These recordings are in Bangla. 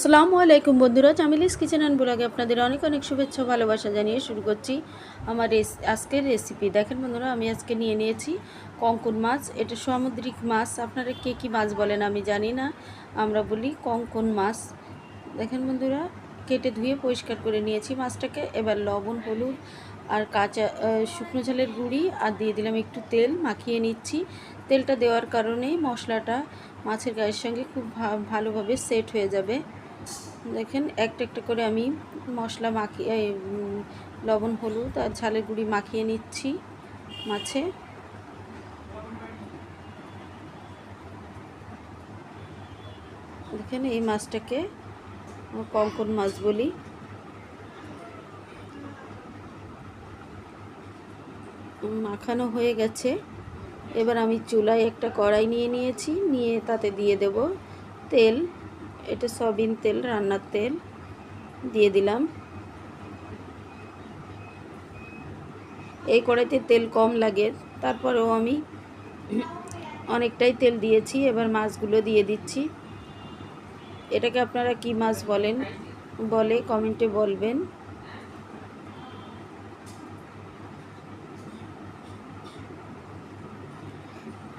আসসালামু আলাইকুম বন্ধুরা, চামিলিস কিচেন অ্যান্ড ব্লগে আপনাদের অনেক অনেক শুভেচ্ছা, ভালোবাসা জানিয়ে শুরু করছি আমার আজকের রেসিপি দেখেন বন্ধুরা, আমি আজকে নিয়ে নিয়েছি কঙ্কন মাছ, এটা সামুদ্রিক মাছ। আপনারা কে কী মাছ বলেন আমি জানি না, আমরা বলি কঙ্কন মাছ। দেখেন বন্ধুরা, কেটে ধুয়ে পরিষ্কার করে নিয়েছি মাছটাকে। এবার লবণ, হলুদ আর কাঁচা শুকনো ঝালের গুঁড়ি আর দিয়ে দিলাম একটু তেল, মাখিয়ে নিচ্ছি। তেলটা দেওয়ার কারণেই মশলাটা মাছের গায়ের সঙ্গে খুব ভালোভাবে সেট হয়ে যাবে। দেখেন, একটা একটা করে আমি মশলা মাখিয়ে লবণ, হলুদ আর ঝালের গুঁড়ি মাখিয়ে নিচ্ছি মাছে। দেখেন, এই মাছটাকে কঙ্কন মাছ বলি। মাখানো হয়ে গেছে। এবার আমি চুলায় একটা কড়াই নিয়ে নিয়েছি, নিয়ে তাতে দিয়ে দেব তেল। এটা সয়াবিন তেল, রান্নার তেল দিয়ে দিলাম। এই কড়াইতে তেল কম লাগে, তারপরেও আমি অনেকটাই তেল দিয়েছি। এবার মাছগুলো দিয়ে দিচ্ছি। এটাকে আপনারা কি মাছ বলেন, বলে কমেন্টে বলবেন।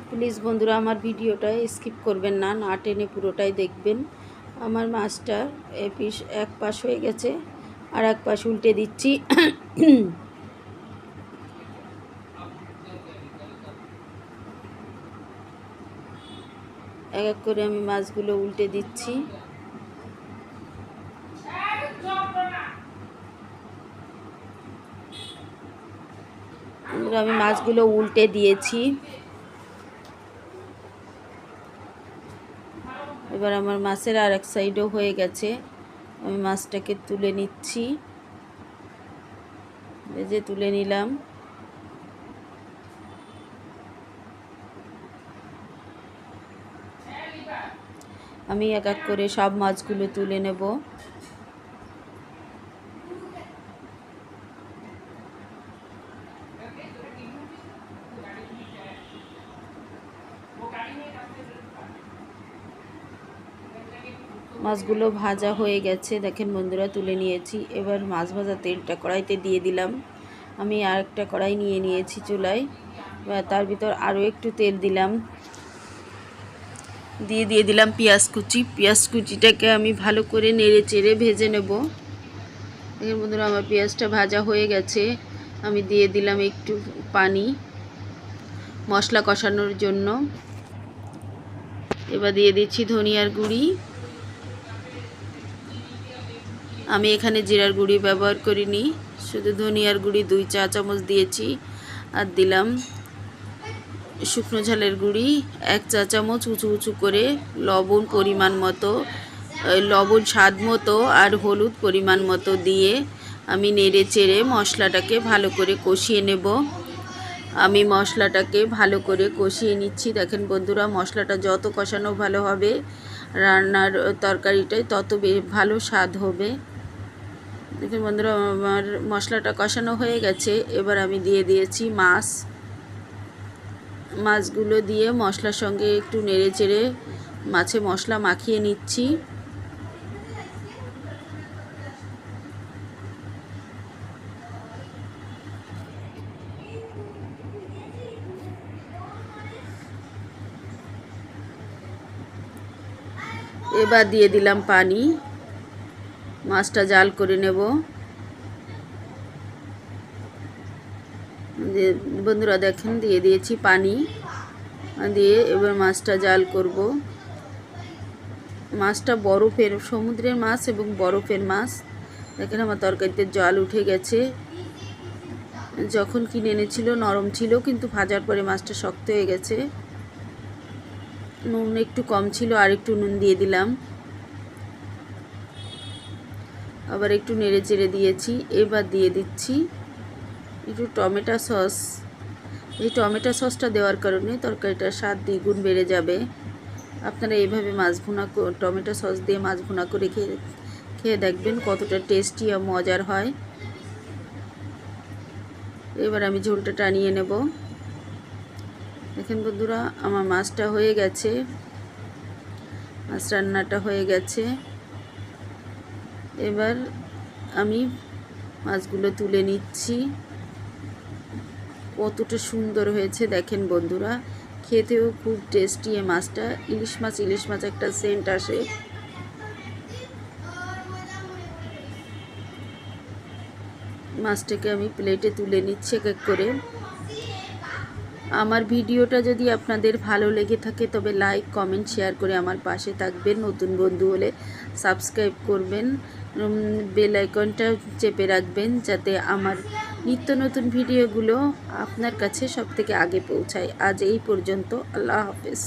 প্লিজ বন্ধুরা, আমার ভিডিওটা স্কিপ করবেন না না টেনে পুরোটাই দেখবেন। আমার মাছটা এ পিস এক পাশ হয়ে গেছে, আর এক পাশ উল্টে দিচ্ছি। এক এক করে আমি মাছগুলো উল্টে দিচ্ছি। আমি মাছগুলো উল্টে দিয়েছি। এবার আমার মাছের আর এক সাইডও হয়ে গেছে। আমি মাছটাকে তুলে নিচ্ছি। ভেজে তুলে নিলাম। আমি এক এক করে সব মাছগুলো তুলে নেব। মাছগুলো ভাজা হয়ে গেছে। দেখেন বন্ধুরা, তুলে নিয়েছি। এবার মাছ ভাজা তেলটা কড়াইতে দিয়ে দিলাম। আমি আর একটা কড়াই নিয়ে নিয়েছি চুলায়। তার ভিতর আরও একটু তেল দিলাম। দিয়ে দিয়ে দিলাম পেঁয়াজ কুচি। পেঁয়াজ কুচিটাকে আমি ভালো করে নেড়ে চেড়ে ভেজে নেব। দেখেন বন্ধুরা, আমার পেঁয়াজটা ভাজা হয়ে গেছে। আমি দিয়ে দিলাম একটু পানি মশলা কষানোর জন্য। এবার দিয়ে দিচ্ছি ধনিয়ার গুঁড়ি। আমি এখানে জিরার গুঁড়ি ব্যবহার করিনি, শুধু ধনিয়ার গুঁড়ি দুই চা চামচ দিয়েছি আর দিলাম শুকনো ঝালের গুঁড়ি, এক চা চামচ উঁচু উঁচু করে লবণ পরিমাণ মতো লবণ স্বাদ মতো আর হলুদ পরিমাণ মতো দিয়ে আমি নেড়ে চেড়ে মশলাটাকে ভালো করে কষিয়ে নেব। আমি মশলাটাকে ভালো করে কষিয়ে নিচ্ছি। দেখেন বন্ধুরা, মশলাটা যত কষানো ভালো হবে, রান্নার তরকারিটাই তত ভালো স্বাদ হবে। দেখুন বন্ধুরা, আমার মশলাটা কষানো হয়ে গেছে। এবার আমি দিয়ে দিয়েছি মাছ। মাছগুলো দিয়ে মশলার সঙ্গে একটু নেড়ে চেড়ে মাছে মশলা মাখিয়ে নিচ্ছি। এবার দিয়ে দিলাম পানি। মাছটা জাল করে নেব। বন্ধুরা দেখেন, দিয়ে দিয়েছি পানি। দিয়ে এবার মাছটা জাল করব। মাছটা বরফের, সমুদ্রের মাছ এবং বরফের মাছ। দেখেন আমার তরকারিতে জল উঠে গেছে। যখন কিনে এনেছিল, নরম ছিল, কিন্তু ভাজার পরে মাছটা শক্ত হয়ে গেছে। নুন একটু কম ছিল, আর একটু নুন দিয়ে দিলাম। আবার একটু নেড়ে চেড়ে দিয়েছি, এবার দিয়ে দিচ্ছি একটু টমেটো সস। এই টমেটো সসটা দেওয়ার কারণে তরকারিটার স্বাদ দ্বিগুণ বেড়ে যাবে। আপনারা এইভাবে মাছ ভুনা টমেটো সস দিয়ে মাছ ভুনা করে খেয়ে খেয়ে দেখবেন কতটা টেস্টি আর মজার হয়। এবার আমি ঝোলটা টানিয়ে নেব। দেখেন বন্ধুরা, আমার মাছটা হয়ে গেছে। মাছ রান্নাটা হয়ে গেছে। এবার আমি মাছগুলো তুলে নিচ্ছি। কতটা সুন্দর হয়েছে দেখেন বন্ধুরা। খেতেও খুব টেস্টি এ মাছটা। ইলিশ মাছ ইলিশ মাছ একটা সেন্ট আসে। মাছটাকে আমি প্লেটে তুলে নিচ্ছি এক এক করে। আমার ভিডিওটা যদি আপনাদের ভালো লেগে থাকে, তবে লাইক, কমেন্ট, শেয়ার করে আমার পাশে থাকবেন। নতুন বন্ধু হলে সাবস্ক্রাইব করবেন। বেল আইকনটা চেপে রাখবেন যাতে আমার নিত্য নতুন ভিডিওগুলো আপনার কাছে সব থেকে আগে পৌঁছায়। আজ এই পর্যন্ত, আল্লাহ হাফেজ।